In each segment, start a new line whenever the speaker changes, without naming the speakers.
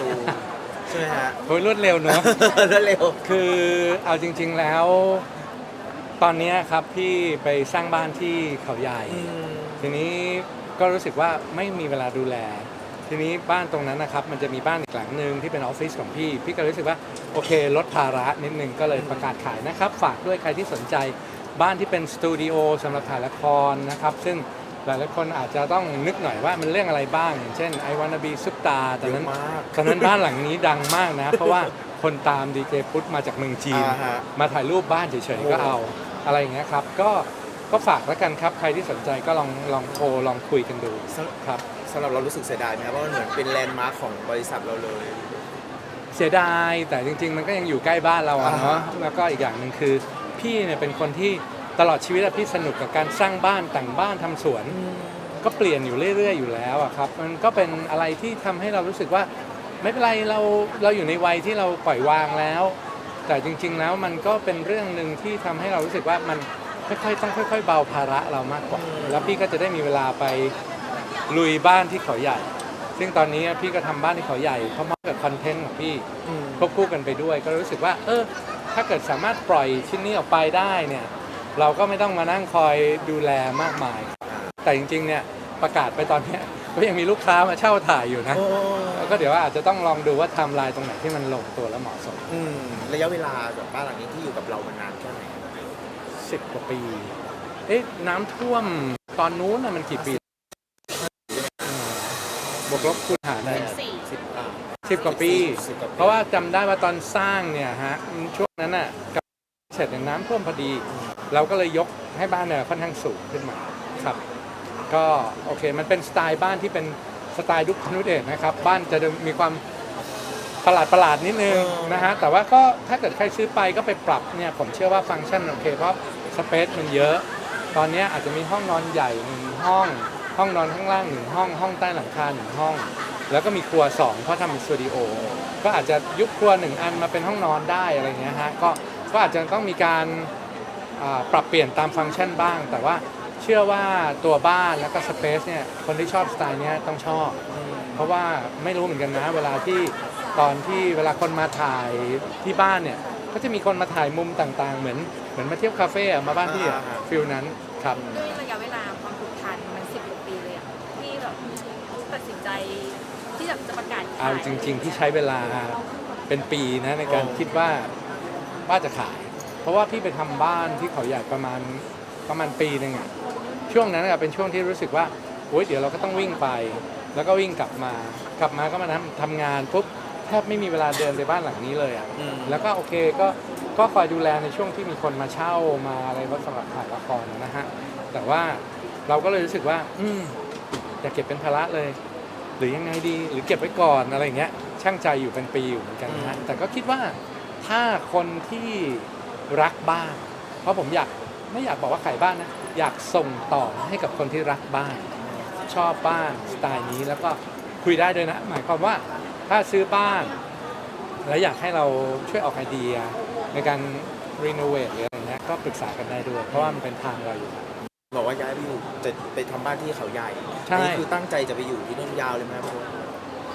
ตูมใช่ไหมฮะ
โอ้ยรวดเร็วเนอะ
รวดเร็ว
คือเอาจริง ๆแล้ว ตอนเนี้ยครับพี่ไปสร้างบ้านที่เขาใหญ่
อืม
ทีนี้ก็รู้สึกว่าไม่มีเวลาดูแล ทีนี้บ้านตรงนั้นนะครับมันจะมีบ้านอีกหลังหนึ่งที่เป็นออฟฟิศของพี่ พี่ก็รู้สึกว่าโอเคลดภาระนิดนึงก็เลยประกาศขายนะครับ ฝากด้วยใครที่สนใจบ้านที่เป็นสตูดิโอสำหรับถ่ายละครนะครับ ซึ่ง หลายๆคนอาจจะต้องนึกหน่อยว่ามันเรื่องอะไรบ้าง อย่างเช่น I wanna be superstar ตอนนั้น
เยอะมาก
ตอนนั้นบ้านหลังนี้ดังมากนะ เพราะว่าคนตามดีเจพุทธมาจากเมืองจีน
อ่าฮะ
มาถ่ายรูปบ้านเฉยๆก็เอาอะไรอย่างเงี้ยครับก็ก็ฝากแล้วกันครับ ใครที่สนใจก็ลองลองโทรลองคุยกันดู
สำ
ครับ
สำหรับเรารู้สึกเสียดายไหมครับว่ามันเหมือนเป็นแลนด์มาร์คของบริษัทเราเลย
เสียดายแต่จริง ๆ มันก็ยังอยู่ใกล้บ้านเราอะเนาะ
อ่าฮะ
แล้วก็อีกอย่างหนึ่งคือ พี่เนี่ยเป็นคนที่ ตลอดชีวิตอะพี่สนุกกับการสร้างบ้านแต่งบ้านทำสวน ก็เปลี่ยนอยู่เรื่อยๆอยู่แล้วอะครับ มันก็เป็นอะไรที่ทำให้เรารู้สึกว่า ไม่เป็นไรเราเราอยู่ในวัยที่เราปล่อยวางแล้ว แต่จริง ๆแล้วมันก็เป็นเรื่องหนึ่งที่ทำให้เรารู้สึกว่ามันค่อยๆต้องค่อย ๆ เบาภาระเรามากกว่า แล้วพี่ก็จะได้มีเวลาไปลุยบ้านที่เขาใหญ่ ซึ่งตอนนี้พี่ก็ทำบ้านที่เขาใหญ่พร้อมๆกับคอนเทนต์ของพี่
อืม
ควบคู่กันไปด้วยก็รู้สึกว่า เออ ถ้าเกิดสามารถปล่อยชิ้นนี้ออกไปได้เนี่ย เราก็ไม่ต้องมานั่งคอยดูแลมากมาย แต่จริงๆเนี่ยประกาศไปตอนเนี้ยก็ยังมีลูกค้ามาเช่าถ่ายอยู่นะ
โอ้
แล้วก็เดี๋ยวอาจจะต้องลองดูว่าไทำลายตรงไหนที่มันลงตัวและเหมาะสม
อืมระยะเวลากับบ้านหลังนี้ที่อยู่กับเรามานานแค่ไหน
สิบกว่าปี เอ๊ะน้ำท่วมตอนนู้นน่ะมันกี่ปีอืมบวกลบคูณหารได้
สี่
สิบอ่า
สิบกว่าปี
สิบกว่าปี
เพราะว่าจำได้ว่าตอนสร้างเนี่ยฮะช่วงนั้นน่ะกับ เสร็จเนี่ยน้ำท่วมพอดี เราก็เลยยกให้บ้านเนี่ยค่อนข้างสูงขึ้นมาครับก็โอเคมันเป็นสไตล์บ้านที่เป็นสไตล์ดุกพนุเดชนะครับ บ้านจะมีความประหลาดประหลาดๆนิดนึงนะฮะแต่ว่าก็ถ้าเกิดใครซื้อไปก็ไปปรับเนี่ยผมเชื่อว่าฟังก์ชันโอเคเพราะสเปซมันเยอะ ตอนเนี้ยอาจจะมีห้องนอนใหญ่หนึ่งห้อง ห้องนอนข้างล่างหนึ่งห้อง ห้องใต้หลังคาหนึ่งห้อง แล้วก็มีครัวสองเพราะทำเป็นสตูดิโอก็อาจจะยุบครัวหนึ่งอันมาเป็นห้องนอนได้อะไรเงี้ยฮะก็ ก็อาจจะต้องมีการอ่าปรับเปลี่ยนตามฟังก์ชันบ้าง แต่ว่าเชื่อว่าตัวบ้านแล้วก็สเปซเนี่ยคนที่ชอบสไตล์เนี้ยต้องชอบ
อืม
เพราะว่าไม่รู้เหมือนกันนะ เวลาที่ตอนที่เวลาคนมาถ่ายที่บ้านเนี่ยก็จะมีคนมาถ่ายมุมต่างๆ เหมือนเหมือนมาเที่ยวคาเฟ่อะมาบ้านพี่อะฟิลนั้นครับ
ด้วยระยะเวลาความผูกพันมันสิบกว่าปีเลยอะที่แบบตัดสินใจที่แบบจะประกาศขาย
เอาจริง ๆ ที่ใช้เวลาเป็นปีนะในการ
อ๋อ
คิดว่า ว่าจะขาย เพราะว่าพี่ไปทำบ้านที่เขาใหญ่ประมาณประมาณปีหนึ่งอะช่วงนั้นอะเป็นช่วงที่รู้สึกว่าโอ๊ยเดี๋ยวเราก็ต้องวิ่งไป แล้วก็วิ่งกลับมากลับมาก็มาทำทำงานปุ๊บแทบไม่มีเวลาเดินไปบ้านหลังนี้เลยอะ
อืม
แล้วก็โอเคก็ก็คอยดูแลในช่วงที่มีคนมาเช่ามาอะไรว่าสำหรับถ่ายละครนะฮะแต่ว่าเราก็เลยรู้สึกว่า อืมอย่าเก็บเป็นภาระเลย หรือยังไงดีหรือเก็บไว้ก่อนอะไรอย่างเงี้ยช่างใจอยู่เป็นปีอยู่เหมือนกันนะฮะ
อืม
แต่ก็คิดว่า ถ้าคนที่รักบ้าน เพราะผมอยากไม่อยากบอกว่าขายบ้านนะ อยากส่งต่อให้กับคนที่รักบ้าน ชอบบ้านสไตล์นี้แล้วก็คุยได้ด้วยนะ หมายความว่าถ้าซื้อบ้าน แล้วอยากให้เราช่วยออกไอเดียในการรีโนเวทหรืออะไรเงี้ยก็ปรึกษากันได้ด้วย เพราะว่ามันเป็นทางเราอยู่แล้ว
บอกว่าย้ายไปอยู่จะไปทำบ้านที่เขาใหญ่
ใช่
อันนี่คือตั้งใจจะไปอยู่ที่นู่นยาวเลยไหมครับพี่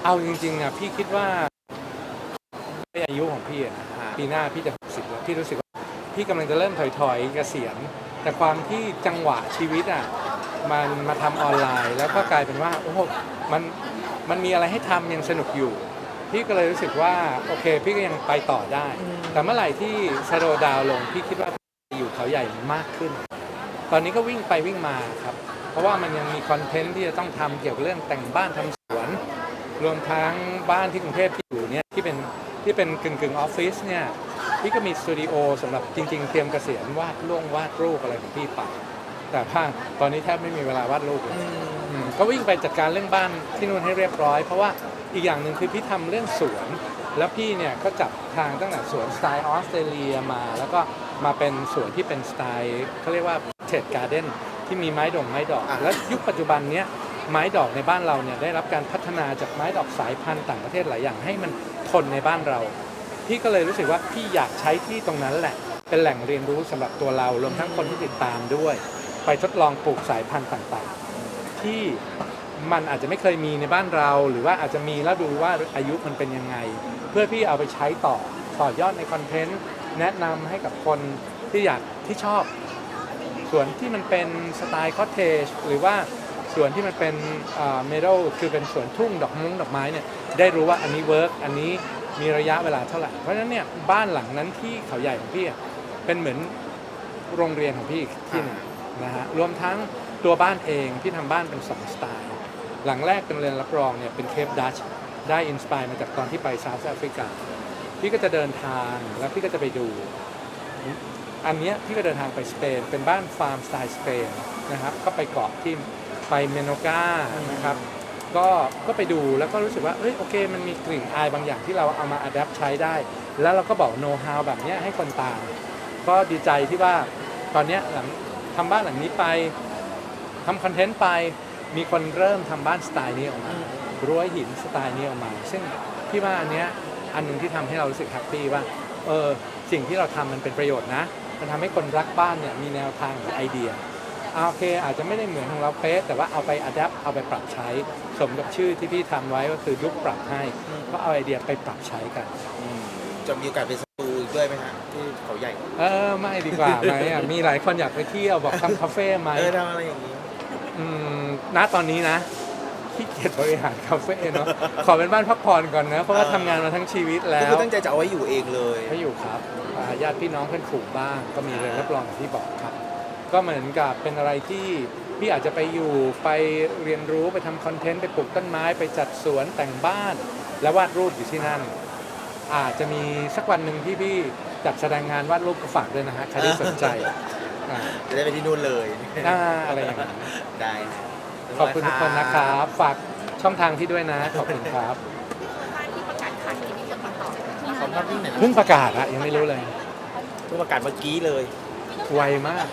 เอาจริงๆอะพี่คิดว่าด้ว ยอายุของพี่อะนะ
ฮะ
ปีหน้าพี่จะ60แล้วพี่รู้สึกว่าพี่กำลังจะเริ่มถอยๆเกษียณแต่ความที่จังหวะชีวิตอะมันมาทำออนไลน์ แล้วก็กลายเป็นว่าโอ้โหมันมันมีอะไรให้ทำยังสนุกอยู่ พี่ก็เลยรู้สึกว่าโอเค พี่ก็ยังไปต่อได้ แต่เมื่อไหร่ที่สโลดาวลงพี่คิดว่าพี่อยู่เขาใหญ่มากขึ้น ตอนนี้ก็วิ่งไปวิ่งมาครับ เพราะว่ามันยังมีคอนเทนต์ที่จะต้องทำเกี่ยวกับเรื่องแต่งบ้านทำสวน รวมทั้งบ้านที่กรุงเทพที่อยู่เนี่ย ที่เป็นที่เป็นกึ่งกึ่งออฟฟิศเนี่ยพี่ก็มีสตูดิโอสำหรับจริง ๆ เตรียมเกษียณวาดล่วงวาดรูปอะไรของพี่ไปแต่ว่าตอนนี้แทบไม่มีเวลาวาดรูปเลยอืมก็วิ่งไปจัดการเรื่องบ้านที่นู่นให้เรียบร้อย เพราะว่าอีกอย่างหนึ่งคือพี่ทำเรื่องสวน แล้วพี่เนี่ยก็จับทางตั้งแต่สวนสไตล์ออสเตรเลียมา แล้วก็มาเป็นสวนที่เป็นสไตล์เขาเรียกว่าเทดการ์เด้นที่มีไม้ดอกไม้ดอก
อ่า
แล้วยุคปัจจุบันเนี้ย ไม้ดอกในบ้านเราเนี่ยได้รับการพัฒนาจากไม้ดอกสายพันธุ์ต่างประเทศหลายอย่างให้มันทนในบ้านเรา พี่ก็เลยรู้สึกว่าพี่อยากใช้ที่ตรงนั้นแหละ เป็นแหล่งเรียนรู้สำหรับตัวเรารวมทั้งคนที่ติดตามด้วย ไปทดลองปลูกสายพันธุ์ต่างๆ ที่มันอาจจะไม่เคยมีในบ้านเรา หรือว่าอาจจะมีแล้วดูว่าอายุมันเป็นยังไง เพื่อพี่เอาไปใช้ต่อต่อยอดในคอนเทนต์แนะนำให้กับคนที่อยากที่ชอบ ส่วนที่มันเป็นสไตล์คอเทจหรือว่า ส่วนที่มันเป็นเมโดคือเป็นสวนทุ่งดอกมุ้งดอกไม้เนี่ยได้รู้ว่าอันนี้เวิร์กอันนี้มีระยะเวลาเท่าไหร่เพราะฉะนั้นเนี่ยบ้านหลังนั้นที่เขาใหญ่ของพี่อะเป็นเหมือนโรงเรียนของพี่อีกที่หนึงนะฮะรวมทั้งตัวบ้านเองพี่ทำบ้านเป็นสองสไตล์ หลังแรกเป็นเรือนรับรองเนี่ยเป็นเคปดัชได้อินสปายมาจากตอนที่ไปเซาท์แอฟริกาพี่ก็จะเดินทางแล้วพี่ก็จะไปดู อันเนี้ยพี่ก็เดินทางไปสเปนเป็นบ้านฟาร์มสไตล์สเปนนะครับก็ไปเกาะที่ ไปเมโนกานะครับก็ก็ไปดูแล้วก็รู้สึกว่าเอ้ยโอเค มันมีกลิ่นอายบางอย่างที่เราเอามาอัดแอปใช้ได้ แล้วเราก็บอกโน้ตฮาวแบบนี้ให้คนตาม ก็ดีใจที่ว่าตอนนี้หลังทำบ้านหลังนี้ไปทำคอนเทนต์ไป มีคนเริ่มทำบ้านสไตล์นี้ออกมารั้วหินสไตล์นี้ออกมา ซึ่งพี่ว่าอันเนี้ยอันหนึ่งที่ทำให้เรารู้สึกแฮปปี้ว่าเออสิ่งที่เราทำมันเป็นประโยชน์นะ มันทำให้คนรักบ้านเนี่ยมีแนวทางหรือไอเดียอ โอเค อาจจะไม่ได้เหมือนของเราเป๊ะแต่ว่าเอาไปอัดแอปเอาไปปรับใช้สมกับชื่อที่พี่ทำไว้ก็คือยุคปรับให้ก็เอาไอเดียไปปรับใช้กัน
อืมจะมีโอกาสไปสตูอีกด้วยไหมฮะที่เขาใหญ่
เออไม่ดีกว่าไหมอะมีหลายคนอยากไปเที่ยวบอกทำคาเฟ่ไหม
เออทำอะไรอย่างนี้
อืมณตอนนี้นะขี้เกียจบริหารคาเฟ่เนาะขอเป็นบ้านพักผ่อนก่อนนะเพราะว่าทำงานมาทั้งชีวิตแล้
ก็
ว
คือตั้งใจจะเอาไว้อยู่เองเลย
ไม่อยู่ครับอ่าญาติพี่น้องเพื่อนฝูงบ้างก็มีเรือนรับรองอย่างที่บอกครับ ก็เหมือนกับเป็นอะไรที่พี่อาจจะไปอยู่ไปเรียนรู้ไปทำคอนเทนต์ไปปลูกต้นไม้ไปจัดสวนแต่งบ้าน และวาดรูปอยู่ที่นั่น อาจจะมีสักวันหนึ่งที่พี่จัดแสดงงานวาดรูปก็ฝากด้วยนะฮะใครที่สนใจอ่า
จะได้ไปที่นู่นเลย
อ่าอะไรอย่างนั้น
ได้นะ
ขอบคุณทุกคนนะครับ ฝากช่องทางที่ด้วยนะ ขอบคุณครับ
บ้านที่ประกาศขายที่มีคนมาต่อ
ขอบคุณที่ไหน
เพิ่งประกาศอะยังไม่รู้เลย
เพิ่งประกาศเมื่อกี้เลย
ไวมาก